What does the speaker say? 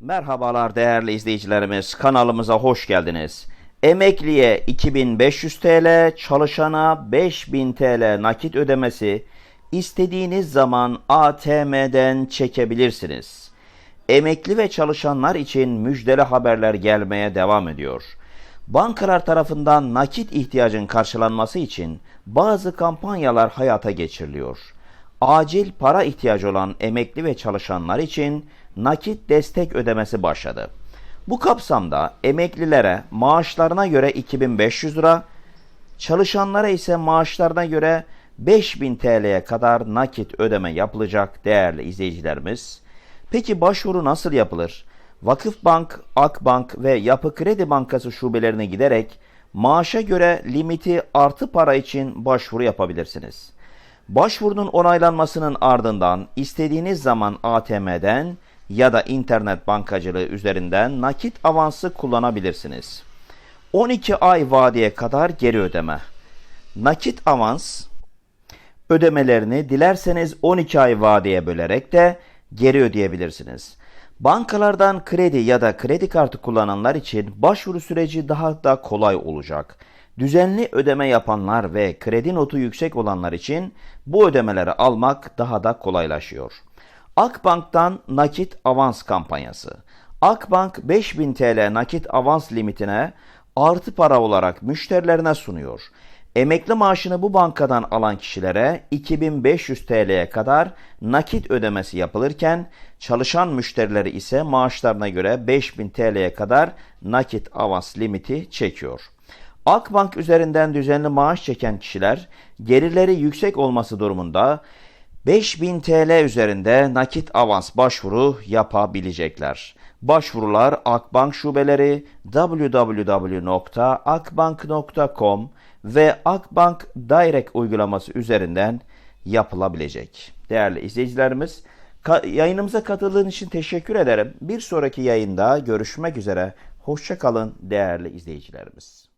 Merhabalar değerli izleyicilerimiz. Kanalımıza hoş geldiniz. Emekliye 2500 TL, çalışana 5000 TL nakit ödemesi istediğiniz zaman ATM'den çekebilirsiniz. Emekli ve çalışanlar için müjdeli haberler gelmeye devam ediyor. Bankalar tarafından nakit ihtiyacın karşılanması için bazı kampanyalar hayata geçiriliyor. Acil para ihtiyacı olan emekli ve çalışanlar için nakit destek ödemesi başladı. Bu kapsamda emeklilere maaşlarına göre 2500 lira, çalışanlara ise maaşlarına göre 5000 TL'ye kadar nakit ödeme yapılacak değerli izleyicilerimiz. Peki başvuru nasıl yapılır? Vakıfbank, Akbank ve Yapı Kredi Bankası şubelerine giderek maaşa göre limiti artı para için başvuru yapabilirsiniz. Başvurunun onaylanmasının ardından istediğiniz zaman ATM'den ya da internet bankacılığı üzerinden nakit avansı kullanabilirsiniz. 12 ay vadeye kadar geri ödeme. Nakit avans ödemelerini dilerseniz 12 ay vadeye bölerek de geri ödeyebilirsiniz. Bankalardan kredi ya da kredi kartı kullananlar için başvuru süreci daha da kolay olacak. Düzenli ödeme yapanlar ve kredi notu yüksek olanlar için bu ödemeleri almak daha da kolaylaşıyor. Akbank'tan nakit avans kampanyası. Akbank 5000 TL nakit avans limitine artı para olarak müşterilerine sunuyor. Emekli maaşını bu bankadan alan kişilere 2500 TL'ye kadar nakit ödemesi yapılırken çalışan müşterileri ise maaşlarına göre 5000 TL'ye kadar nakit avans limiti çekiyor. Akbank üzerinden düzenli maaş çeken kişiler gelirleri yüksek olması durumunda 5000 TL üzerinde nakit avans başvuru yapabilecekler. Başvurular Akbank şubeleri www.akbank.com ve Akbank Direct uygulaması üzerinden yapılabilecek. Değerli izleyicilerimiz, yayınımıza katıldığınız için teşekkür ederim. Bir sonraki yayında görüşmek üzere. Hoşça kalın değerli izleyicilerimiz.